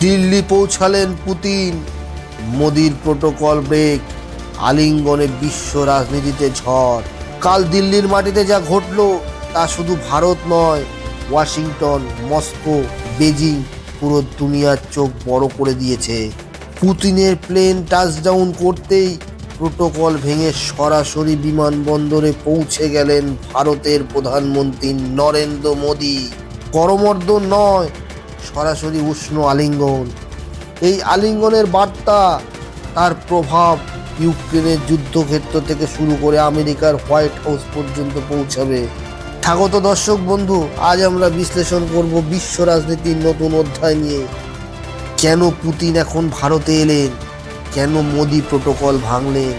দিল্লি পৌঁছালেন পুতিন। মোদির protocol break, আলিঙ্গনে বিশ্ব রাজনীতিতে ঝড়। কাল দিল্লির মাটিতে যা ঘটলো, তা শুধু ভারত নয়, ওয়াশিংটন, মস্কো, বেজিং, পুরো দুনিয়ার চোখ বড় করে দিয়েছে। পুতিনের প্লেন টাচডাউন করতেই প্রোটোকল ভেঙে সরাসরি বিমানবন্দরে পৌঁছে গেলেন ভারতের প্রধানমন্ত্রী নরেন্দ্র মোদী। করমর্দন নয় সরাসরি উষ্ণ আলিঙ্গন। এই আলিঙ্গনের বার্তা তার প্রভাব ইউক্রেনের যুদ্ধক্ষেত্র থেকে শুরু করে আমেরিকার হোয়াইট হাউস পর্যন্ত পৌঁছাবে। স্বাগত দর্শক বন্ধু, আজ আমরা বিশ্লেষণ করব বিশ্ব রাজনীতির নতুন অধ্যায় নিয়ে। কেন পুতিন এখন ভারতে এলেন? কেন মোদি প্রোটোকল ভাঙলেন?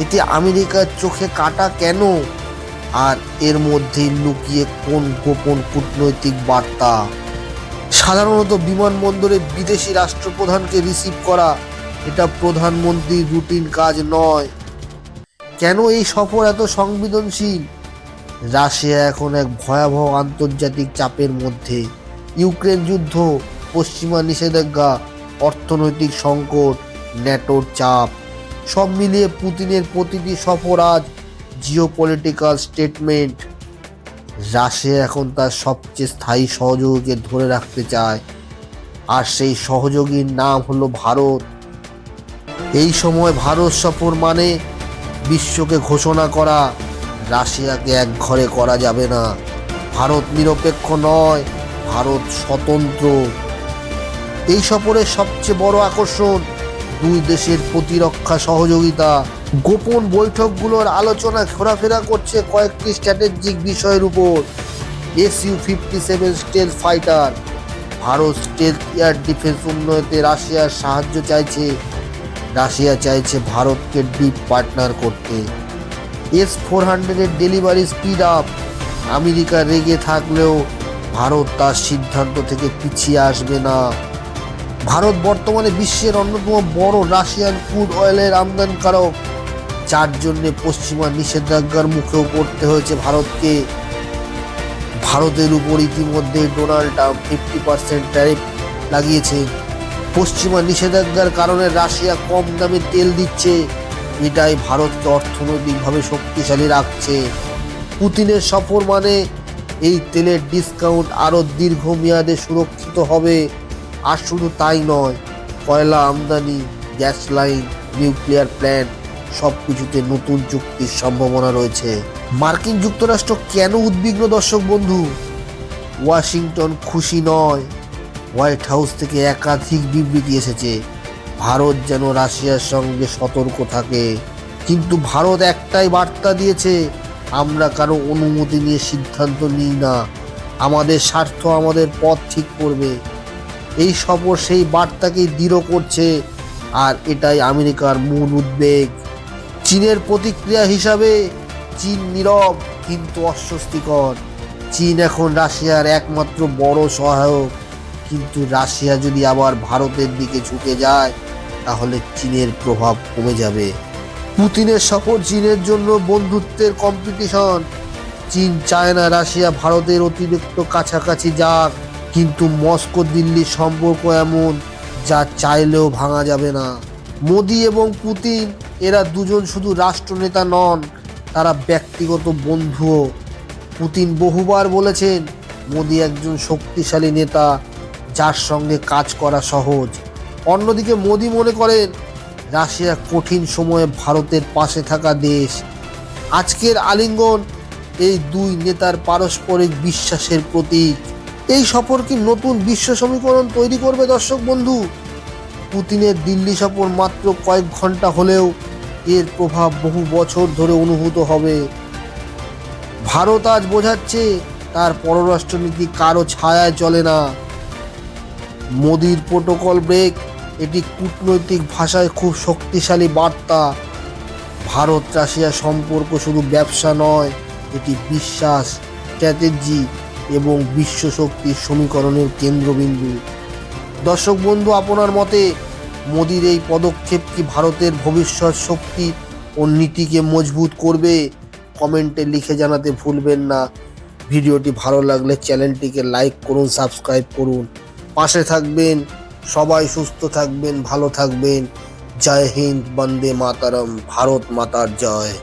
এতে আমেরিকার চোখে কাটা কেন? আর এর মধ্যে লুকিয়ে কোন গোপন কূটনৈতিক বার্তা? সাধারণত বিমানবন্দরে বিদেশি রাষ্ট্রপ্রধানকে রিসিভ করা এটা প্রধানমন্ত্রীর রুটিন কাজ নয়। কেন এই সফর এত সংবেদনশীল? রাশিয়া এখন এক ভয়াবহ আন্তর্জাতিক চাপের মধ্যে। ইউক্রেন যুদ্ধ, পশ্চিমা নিষেধাজ্ঞা, অর্থনৈতিক সংকট, ন্যাটোর চাপ, সব মিলিয়ে পুতিনের প্রতিটি সফর আজ জিও পলিটিক্যাল স্টেটমেন্ট রাশিয়া এখন তার সবচেয়ে স্থায়ী সহযোগীকে ধরে রাখতে চায়। আর সেই সহযোগীর নাম হলো ভারত। এই সময় ভারত সফর মানে বিশ্বকে ঘোষণা করা। রাশিয়াকে এক ঘরে করা যাবে না। ভারত নিরপেক্ষ নয়, ভারত স্বতন্ত্র। এই সফরের সবচেয়ে বড় আকর্ষণ দুই দেশের প্রতিরক্ষা সহযোগিতা। গোপন বৈঠকগুলোর আলোচনা ঘোরাফেরা করছে কয়েকটি স্ট্র্যাটেজিক বিষয়ের উপর। S U fifty seven stealth fighter Bharat stealth air defence উন্নয়তে রাশিয়ার সাহায্য চাইছে। রাশিয়া চাইছে ভারতকে ডিপ পার্টনার করতে। এস ফোর হান্ড্রেডের ডেলিভারি স্পিড আপ আমেরিকা রেগে থাকলেও ভারত তার সিদ্ধান্ত থেকে পিছিয়ে আসবে না। ভারত বর্তমানে বিশ্বের অন্যতম বড় রাশিয়ান ক্রুড অয়েলের আমদানিকারক। যার জন্যে পশ্চিমা নিষেধাজ্ঞার মুখেও পড়তে হয়েছে ভারতকে। ভারতের উপর ইতিমধ্যে Donald Trump fifty percent tariff লাগিয়েছে। পশ্চিমা নিষেধাজ্ঞার কারণে রাশিয়া কম দামে তেল দিচ্ছে। এটাই ভারতকে অর্থনৈতিকভাবে শক্তিশালী রাখছে। পুতিনের সফর মানে এই তেলের ডিসকাউন্ট আরও দীর্ঘমেয়াদে সুরক্ষিত হবে। আর শুধু তাই নয়, কয়লা আমদানি, গ্যাস লাইন, নিউক্লিয়ার প্ল্যান্ট সব কিছুতে নতুন চুক্তির সম্ভাবনা রয়েছে। মার্কিন যুক্তরাষ্ট্র কেন উদ্বিগ্ন দর্শক বন্ধু? ওয়াশিংটন খুশি নয়। হোয়াইট হাউস থেকে একাধিক বিবৃতি এসেছে। ভারত যেন রাশিয়ার সঙ্গে সতর্ক থাকে। কিন্তু ভারত একটাই বার্তা দিয়েছে, আমরা কারও অনুমতি নিয়ে সিদ্ধান্ত নিই না। আমাদের স্বার্থ আমাদের পথ ঠিক করবে। এই সফর সেই বার্তাকেই দৃঢ় করছে, আর এটাই আমেরিকার মূল উদ্বেগ। চীনের প্রতিক্রিয়া হিসাবে চীন নীরব, কিন্তু অস্বস্তিকর। চীন এখন রাশিয়ার একমাত্র বড় সহায়ক। কিন্তু রাশিয়া যদি আবার ভারতের দিকে ঝুঁকে যায়, তাহলে চীনের প্রভাব কমে যাবে। পুতিনের সফর চীনের জন্য বন্ধুত্বের কম্পিটিশন চীন চায় না রাশিয়া ভারতের অতিরিক্ত কাছাকাছি যাক, কিন্তু মস্কো দিল্লির সম্পর্ক এমন, যা চাইলেও ভাঙা যাবে না। মোদি এবং পুতিন, এরা দুজন শুধু রাষ্ট্রনেতা নন, তারা ব্যক্তিগত বন্ধুও। পুতিন বহুবার বলেছেন, মোদি একজন শক্তিশালী নেতা, যার সঙ্গে কাজ করা সহজ। অন্যদিকে মোদি মনে করেন, রাশিয়া কঠিন সময়ে ভারতের পাশে থাকা দেশ। আজকের আলিঙ্গন, এই দুই নেতার পারস্পরিক বিশ্বাসের প্রতীক। এই সফর কি নতুন বিশ্ব সমীকরণ তৈরি করবে, দর্শক বন্ধু? পুতিনের দিল্লি সফর মাত্র কয়েক ঘণ্টা হলেও এর প্রভাব বহু বছর ধরে অনুভূত হবে। ভারত আজ বোঝাচ্ছে তার পররাষ্ট্রনীতি কারও ছায়ায় চলে না। মোদির প্রোটোকল ব্রেক, এটি কূটনৈতিক ভাষায় খুব শক্তিশালী বার্তা। ভারত রাশিয়া সম্পর্ক শুধু ব্যবসা নয়, এটি বিশ্বাস, স্ট্র্যাটেজি এবং বিশ্ব শক্তির সমীকরণের কেন্দ্রবিন্দু। দর্শক বন্ধু, আপনার মতে মোদির এই পদক্ষেপ কি ভারতের ভবিষ্যৎ শক্তি ও নীতিকে মজবুত করবে? কমেন্টে লিখে জানাতে ভুলবেন না। ভিডিওটি ভালো লাগলে চ্যানেলটিকে লাইক করুন, সাবস্ক্রাইব করুন। পাশে থাকবেন, সবাই সুস্থ থাকবেন, ভালো থাকবেন। জয় হিন্দ, বন্দে মাতারম, ভারত মাতার জয়।